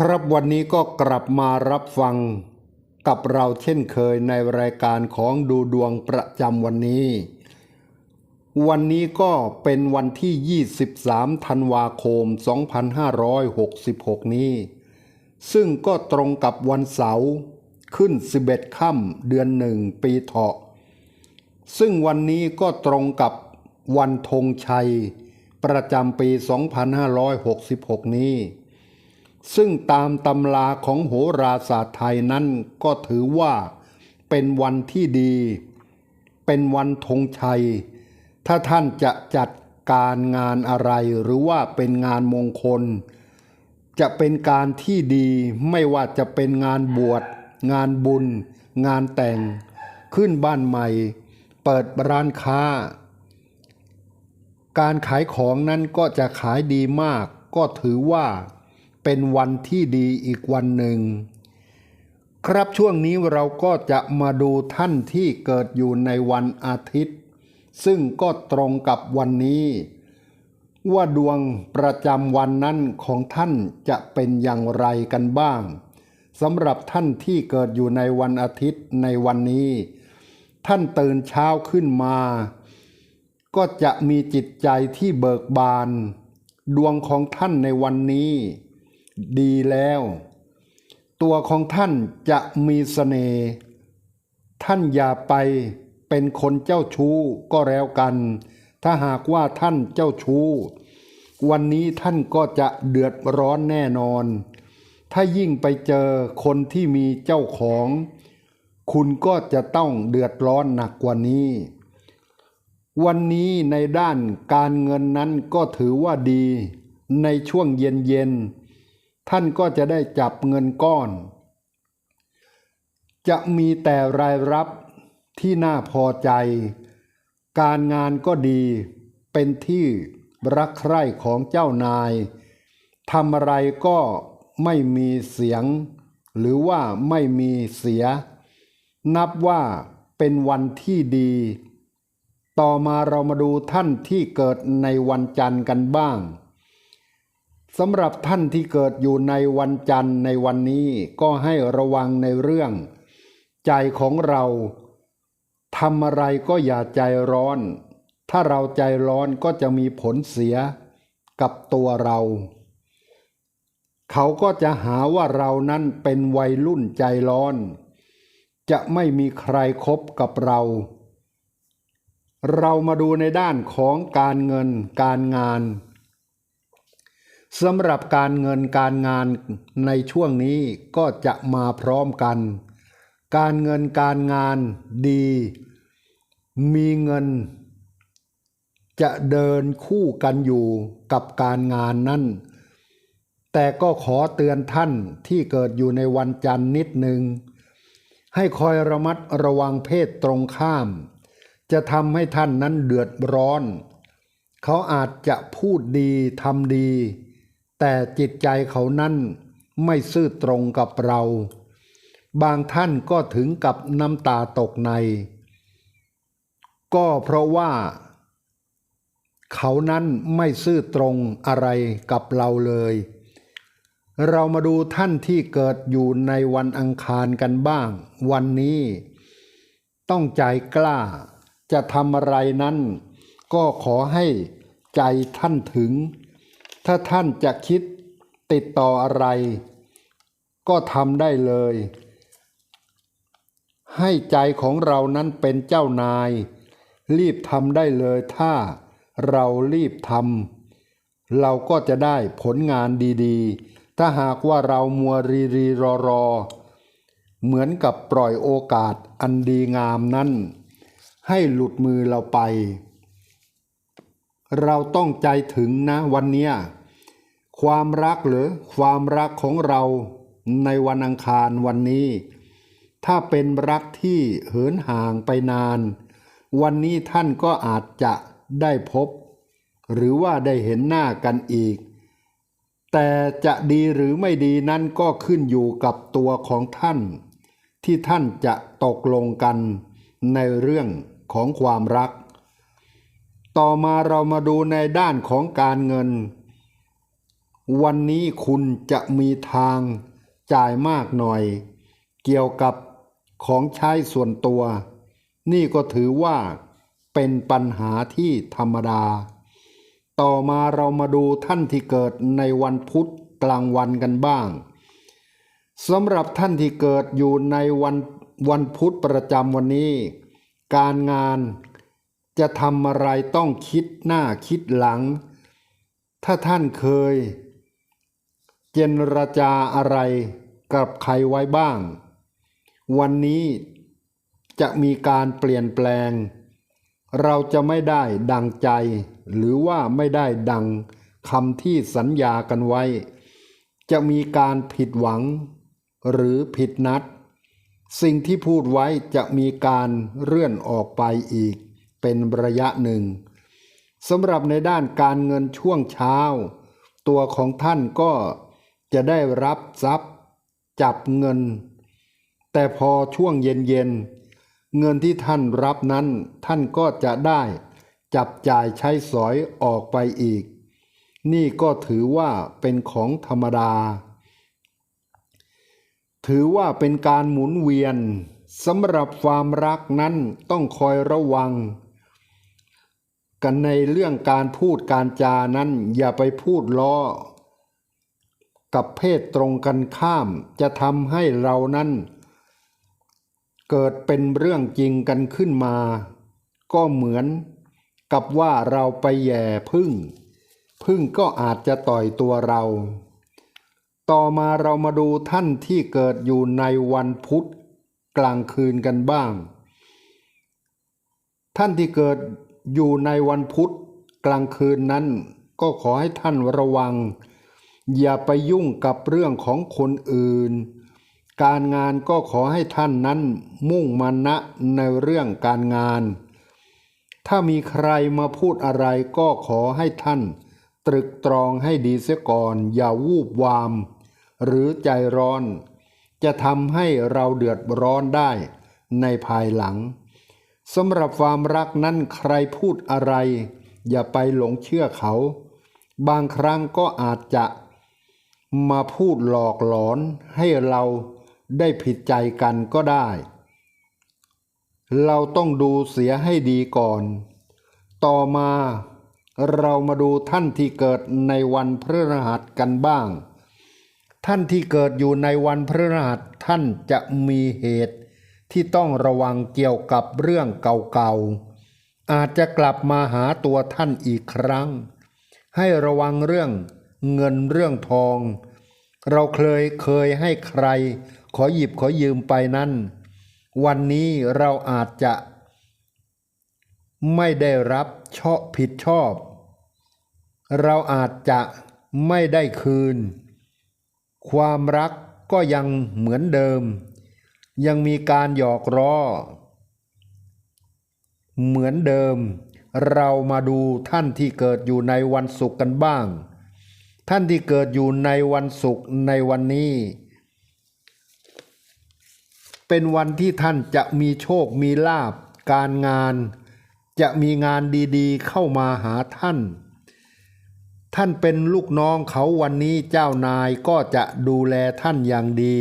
ครับวันนี้ก็กลับมารับฟังกับเราเช่นเคยในรายการของดูดวงประจำวันนี้ วันนี้ก็เป็นวันที่ 23 ธันวาคม 2566 นี้ ซึ่งก็ตรงกับวันเสาร์ขึ้น 11 ค่ำเดือนหนึ่งปีเถาะ ซึ่งวันนี้ก็ตรงกับวันธงชัย ประจำปี 2566 นี้ ซึ่งตามตำราของโหราศาสตร์ไทยนั้นก็ถือว่าเป็นวันที่ดี เป็นวันธงชัย ถ้าท่านจะจัดการงานอะไรหรือว่าเป็นงานมงคล จะเป็นการที่ดีไม่ว่าจะเป็นงานบวช งานบุญ งานแต่ง ขึ้นบ้านใหม่ เปิดร้านค้า การขายของนั้นก็จะขายดีมาก ก็ถือว่า เป็นวันที่ดีอีกวันหนึ่ง ครับช่วงนี้เราก็จะมาดูท่านที่เกิดอยู่ในวันอาทิตย์ ซึ่งก็ตรงกับวันนี้ ว่าดวงประจำวันนั้นของท่านจะเป็นอย่างไรกันบ้างสำหรับท่านที่เกิดอยู่ในวันอาทิตย์ในวันนี้ ท่านตื่นเช้าขึ้นมา ก็จะมีจิตใจที่เบิกบาน ดวงของท่านในวันนี้ ดีแล้ว ตัวของท่านจะมีเสน่ห์ท่านอย่าไปเป็นคนเจ้าชู้ก็แล้วกัน ถ้าหากว่าท่านเจ้าชู้ วันนี้ท่านก็จะเดือดร้อนแน่นอน ถ้ายิ่งไปเจอคนที่มีเจ้าของ คุณก็จะต้องเดือดร้อนหนักกว่านี้ วันนี้ในด้านการเงินนั้นก็ถือว่าดี ในช่วงเย็นๆ ท่านก็จะได้จับเงินก้อน จะมีแต่รายรับที่น่าพอใจ การงานก็ดีเป็นที่รักใคร่ของเจ้านายทำอะไรก็ไม่มีเสียง หรือว่าไม่มีเสีย นับว่าเป็นวันที่ดี ต่อมาเรามาดูท่านที่เกิดในวันจันทร์กันบ้าง สำหรับท่านที่เกิดอยู่ในวันจันทร์ในวันนี้ก็ให้ระวังในเรื่อง ใจของเราทำอะไรก็อย่าใจร้อน ถ้าเราใจร้อนก็จะมีผลเสียกับตัวเรา เขาก็จะหาว่าเรานั้นเป็นวัยรุ่นใจร้อน จะไม่มีใครครบกับเรา เรามาดูในด้านของการเงินการงาน สำหรับการเงินการงานในช่วงนี้ก็จะมาพร้อมกัน การเงินการงานดี มีเงิน จะเดินคู่กันอยู่กับการงานนั่น แต่ก็ขอเตือนท่านที่เกิดอยู่ในวันจันทร์นิดหนึ่ง ให้คอยระมัดระวังเพศตรงข้าม จะทำให้ท่านนั้นเดือดร้อน เขาอาจจะพูดดีทำดี แต่จิตใจเขานั้นไม่ซื่อตรงกับเรา บางท่านก็ถึงกับน้ำตาตกใน ก็เพราะว่า เขานั้นไม่ซื่อตรงอะไรกับเราเลย เรามาดูท่านที่เกิดอยู่ในวันอังคารกันบ้าง วันนี้ ต้องใจกล้า จะทำอะไรนั้น ก็ขอให้ใจท่านถึง ถ้าท่านจะคิดติดต่ออะไร ก็ทำได้เลย ให้ใจของเรานั้นเป็นเจ้านาย รีบทำได้เลย ถ้าเรารีบทำเราก็จะได้ผลงานดีๆ ถ้าหากว่าเรามัวรีรีรอรอเหมือนกับปล่อยโอกาสอันดีงามนั้น ให้หลุดมือเราไป เราต้องใจถึงนะวันเนี้ยความรักหรือความรักของเราในวันอังคารวันนี้ ถ้าเป็นรักที่เหินห่างไปนาน วันนี้ท่านก็อาจจะได้พบ หรือว่าได้เห็นหน้ากันอีก แต่จะดีหรือไม่ดีนั้นก็ขึ้นอยู่กับตัวของท่าน ที่ท่านจะตกลงกันในเรื่องของความรัก ต่อมาเรามาดูในด้านของการเงิน วันนี้คุณจะมีทางจ่ายมากหน่อย เกี่ยวกับของใช้ส่วนตัว นี่ก็ถือว่าเป็นปัญหาที่ธรรมดา ต่อมาเรามาดูท่านที่เกิดในวันพุธกลางวันกันบ้างสำหรับท่านที่เกิดอยู่ในวันวันพุธประจำวันนี้ การงาน จะทำอะไรต้องคิดหน้าคิดหลัง ถ้าท่านเคย เจนรจาอะไรกับใครไว้บ้าง วันนี้จะมีการเปลี่ยนแปลง เราจะไม่ได้ดังใจ หรือว่าไม่ได้ดังคำที่สัญญากันไว้ จะมีการผิดหวัง หรือผิดนัด สิ่งที่พูดไว้จะมีการเลื่อนออกไปอีก เป็นระยะหนึ่งสำหรับในด้านการเงินช่วงเช้า ตัวของท่านก็จะได้รับทรัพย์ จับเงิน แต่พอช่วงเย็นๆเงินที่ท่านรับนั้นท่านก็จะได้จับจ่ายใช้สอยออกไปอีก นี่ก็ถือว่าเป็นของธรรมดา ถือว่าเป็นการหมุนเวียนสำหรับความรักนั้นต้องคอยระวัง กันในเรื่องการพูดการจานั้น อย่าไปพูดล้อ กับเพศตรงกันข้าม จะทำให้เรานั้น เกิดเป็นเรื่องจริงกันขึ้นมา ก็เหมือนกับว่าเราไปแย่พึ่ง พึ่งก็อาจจะต่อยตัวเรา ต่อมาเรามาดูท่านที่เกิดอยู่ในวันพุธกลางคืนกันบ้าง ท่านที่เกิด อยู่ในวันพุธกลางคืนนั้น ก็ขอให้ท่านระวัง อย่าไปยุ่งกับเรื่องของคนอื่น การงานก็ขอให้ท่านนั้นมุ่งมานะในเรื่องการงาน ถ้ามีใครมาพูดอะไรก็ขอให้ท่าน ตรึกตรองให้ดีเสียก่อน อย่าวูบวาม หรือใจร้อน จะทำให้เราเดือดร้อนได้ในภายหลัง สำหรับความรักนั้นใครพูดอะไร อย่าไปหลงเชื่อเขา บางครั้งก็อาจจะมาพูดหลอกหลอนให้เราได้ผิดใจกันก็ได้ เราต้องดูเสียให้ดีก่อน ต่อมาเรามาดูท่านที่เกิดในวันพฤหัสกันบ้าง ท่านที่เกิดอยู่ในวันพฤหัสท่านจะมีเหตุ ที่ต้องระวังเกี่ยวกับเรื่องเก่าๆ อาจจะกลับมาหาตัวท่านอีกครั้ง ให้ระวังเรื่องเงินเรื่องทอง เราเคยเคยให้ใคร ขอหยิบขอยืมไปนั้น วันนี้เราอาจจะ ไม่ได้รับชอบผิดชอบ เราอาจจะไม่ได้คืน ความรักก็ยังเหมือนเดิม ยังมีการหยอกล้อ เหมือนเดิม เรามาดูท่านที่เกิดอยู่ในวันศุกร์กันบ้าง ท่านที่เกิดอยู่ในวันศุกร์ในวันนี้ เป็นวันที่ท่านจะมีโชคมีลาบการงาน จะมีงานดีๆ เข้ามาหาท่าน ท่านเป็นลูกน้องเขาวันนี้เจ้านายก็จะดูแลท่านอย่างดี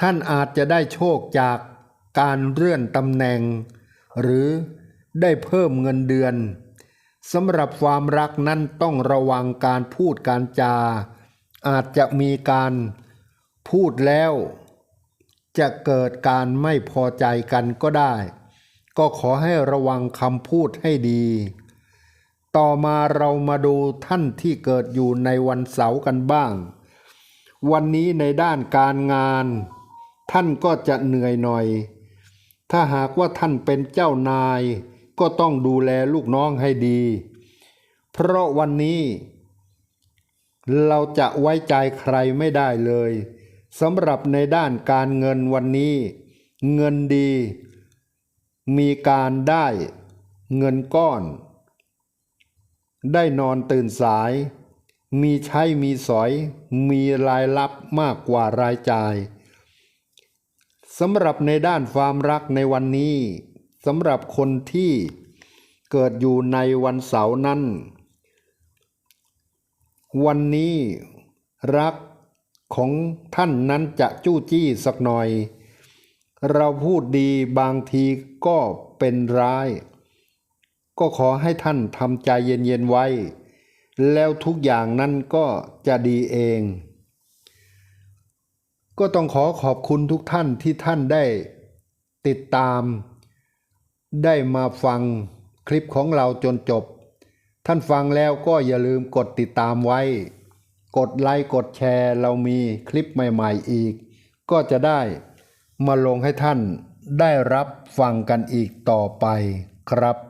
ท่านอาจจะได้โชคจากการเลื่อนตำแหน่ง หรือได้เพิ่มเงินเดือนสำหรับความรักนั้นต้องระวังการพูดการจา อาจจะมีการพูดแล้ว จะเกิดการไม่พอใจกันก็ได้ ก็ขอให้ระวังคำพูดให้ดี ต่อมาเรามาดูท่านที่เกิดอยู่ในวันเสาร์กันบ้าง วันนี้ในด้านการงาน ท่านก็จะเหนื่อยหน่อย ถ้าหากว่าท่านเป็นเจ้านาย ก็ต้องดูแลลูกน้องให้ดี เพราะวันนี้เราจะไว้ใจใครไม่ได้เลยสำหรับในด้านการเงินวันนี้ เงินดี มีการได้เงินก้อน ได้นอนตื่นสาย มีใช้มีสอย มีรายรับมากกว่ารายจ่าย สำหรับในด้านความรักในวันนี้สำหรับคนที่เกิดอยู่ในวันเสาร์นั้น วันนี้รักของท่านนั้นจะจู้จี้สักหน่อย เราพูดดีบางทีก็เป็นร้าย ก็ขอให้ท่านทำใจเย็นๆไว้ แล้วทุกอย่างนั้นก็จะดีเอง ก็ต้องขอขอบคุณทุกท่านที่ท่านได้ติดตาม ได้มาฟังคลิปของเราจนจบ ท่านฟังแล้วก็อย่าลืมกดติดตามไว้ กดไลค์กดแชร์ เรามีคลิปใหม่ๆอีก ก็จะได้มาลงให้ท่านได้รับฟังกันอีกต่อไปครับ